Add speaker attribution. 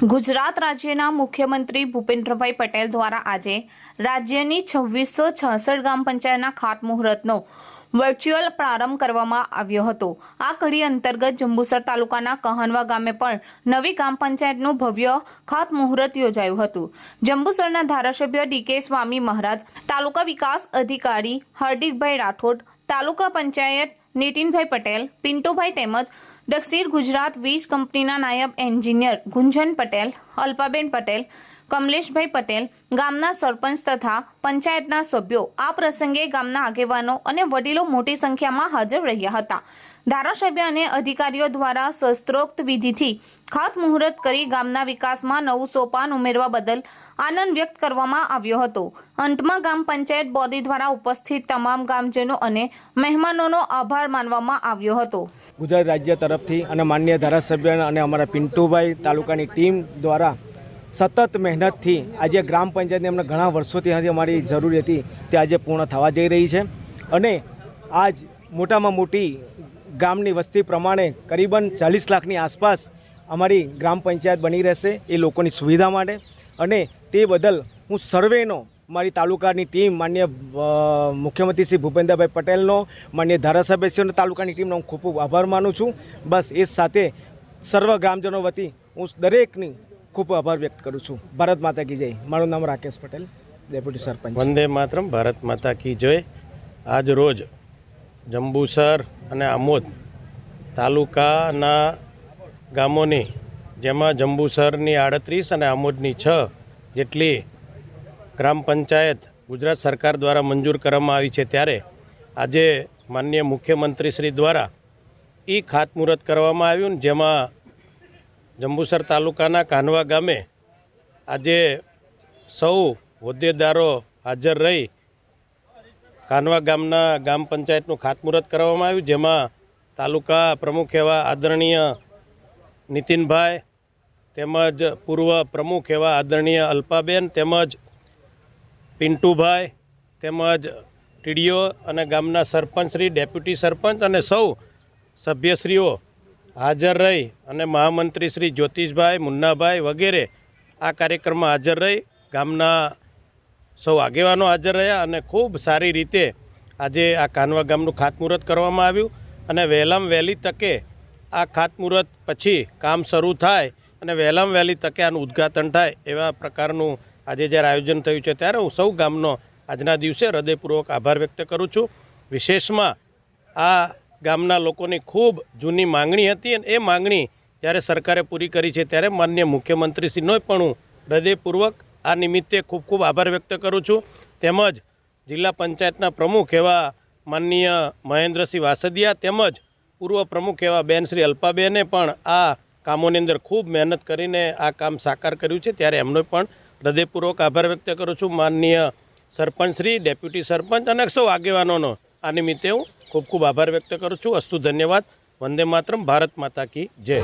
Speaker 1: ગુજરાત રાજ્યના મુખ્યમંત્રી ભૂપેન્દ્રભાઈ પટેલ દ્વારા આજે રાજ્યની છવ્વીસો છાસઠ ગ્રામ પંચાયતના ખાતમુહૂર્તનો વર્ચ્યુઅલ પ્રારંભ કરવામાં આવ્યો હતો. આ કડી અંતર્ગત જંબુસર તાલુકાના કહનવા ગામે પણ નવી ગ્રામ પંચાયતનું ભવ્ય ખાતમુહૂર્ત યોજાયું હતું. જંબુસરના ધારાસભ્ય ડીકે સ્વામી મહારાજ, તાલુકા વિકાસ અધિકારી હાર્દિકભાઈ રાઠોડ, તાલુકા પંચાયત નીતિનભાઈ પટેલ, પિન્ટુભાઈ તેમજ દક્ષિણ ગુજરાત વીજ કંપનીના નાયબ એન્જિનિયર ગુંજન પટેલ, અલ્પાબેન પટેલ, કમલેશભાઈ પટેલ, ગામના સરપંચ તથા પંચાયતના સભ્યો આ પ્રસંગે ગામના આગેવાનો અને વડીલો મોટી સંખ્યામાં હાજર રહ્યા હતા. ધારાસભ્ય અને અધિકારીઓ દ્વારા શસ્ત્રોક્ત વિધિથી ખાતમુહૂર્ત કરી ગામના વિકાસમાં નવું સોપાન ઉમેરવા બદલ આનંદ વ્યક્ત કરવામાં આવ્યો હતો. અંતમાં ગામ પંચાયત બોડી દ્વારા ઉપસ્થિત તમામ ગામજનો અને મહેમાનોનો આભાર માનવામાં આવ્યો હતો.
Speaker 2: ગુજરાત રાજ્ય તરફથી અને માન્ય ધારાસભ્ય અને અમારા પિન્ટુભાઈ તાલુકાની ટીમ દ્વારા સતત મહેનતથી આજે ગ્રામ પંચાયતની અમને ઘણા વર્ષોથી ત્યાંથી અમારી જરૂરી હતી, તે આજે પૂર્ણ થવા જઈ રહી છે. અને આજ મોટામાં મોટી ગામની વસ્તી પ્રમાણે કરીબન ચાલીસ લાખની આસપાસ અમારી ગ્રામ પંચાયત બની રહેશે એ લોકોની સુવિધા માટે. અને તે બદલ હું સર્વેનો મારી તાલુકાની ટીમ, માન્ય મુખ્યમંત્રી શ્રી ભૂપેન્દ્રભાઈ પટેલનો, માન્ય ધારાસભ્ય શ્રી તાલુકાની ટીમનો હું ખૂબ ખૂબ આભાર માનું છું. બસ એ સાથે સર્વ ગ્રામજનો વતી હું દરેકની ખૂબ આભાર વ્યક્ત કરું છું. ભારત માતા કી જય. મારું નામ રાકેશ પટેલ, ડેપ્યુટી સરપંચ.
Speaker 3: વંદે માતરમ, ભારત માતા કી જય. આજ રોજ જંબુસર અને આમોદ તાલુકાના ગામોની, જેમાં જંબુસરની આડત્રીસ અને આમોદની છ જેટલી ગ્રામ પંચાયત ગુજરાત સરકાર દ્વારા મંજૂર કરવામાં આવી છે ત્યારે આજે માનનીય મુખ્યમંત્રી શ્રી દ્વારા એ ખાતમુહૂર્ત કરવામાં આવ્યું જેમાં જંબુસર તાલુકાના કાનવા ગામે આજે સૌ હોદ્દેદારો હાજર રહી કાનવા ગામના ગ્રામ પંચાયતનું ખાતમુહૂર્ત કરવામાં આવ્યું, જેમાં તાલુકા પ્રમુખ એવા આદરણીય નીતિનભાઈ તેમજ પૂર્વ પ્રમુખ એવા આદરણીય અલ્પાબેન તેમજ પિન્ટુભાઈ તેમજ ટીડીઓ અને ગામના સરપંચશ્રી ડેપ્યુટી સરપંચ અને સૌ સભ્યશ્રીઓ હાજર રહી અને મહામંત્રી શ્રી જ્યોતિષભાઈ મુન્નાભાઈ વગેરે આ કાર્યક્રમમાં હાજર રહી. ગામના સૌ આગેવાનો હાજર રહ્યા અને ખૂબ સારી રીતે આજે આ કાનવા ગામનું ખાતમુહૂર્ત કરવામાં આવ્યું અને વહેલામ વહેલી તકે આ ખાતમુહૂર્ત પછી કામ શરૂ થાય અને વહેલામ વહેલી તકે આનું ઉદ્ઘાટન થાય એવા પ્રકારનું આજે જ્યારે આયોજન થયું છે ત્યારે હું સૌ ગામનો આજના દિવસે હૃદયપૂર્વક આભાર વ્યક્ત કરું છું. વિશેષમાં આ ગામના લોકોની ખૂબ જૂની માંગણી હતી અને એ માંગણી જ્યારે સરકારે પૂરી કરી છે ત્યારે માન્ય મુખ્યમંત્રીશ્રીનો પણ હું હૃદયપૂર્વક આ નિમિત્તે ખૂબ ખૂબ આભાર વ્યક્ત કરું છું. તેમજ જિલ્લા પંચાયતના પ્રમુખ એવા માનનીય મહેન્દ્રસિંહ વાસદિયા તેમજ પૂર્વ પ્રમુખ એવા બેન શ્રી અલ્પાબેને પણ આ કામોની અંદર ખૂબ મહેનત કરીને આ કામ સાકાર કર્યું છે. ત્યારે એમનો પણ હૃદયપૂર્વક આભાર વ્યક્ત કરું છું. માનનીય સરપંચશ્રી ડેપ્યુટી સરપંચ અને સૌ આગેવાનોનો આ નિમિત્તે હું ખૂબ ખૂબ આભાર વ્યક્ત કરું છું. અસ્તુ ધન્યવાદ. વંદે માતરમ. ભારત માતા કી જય.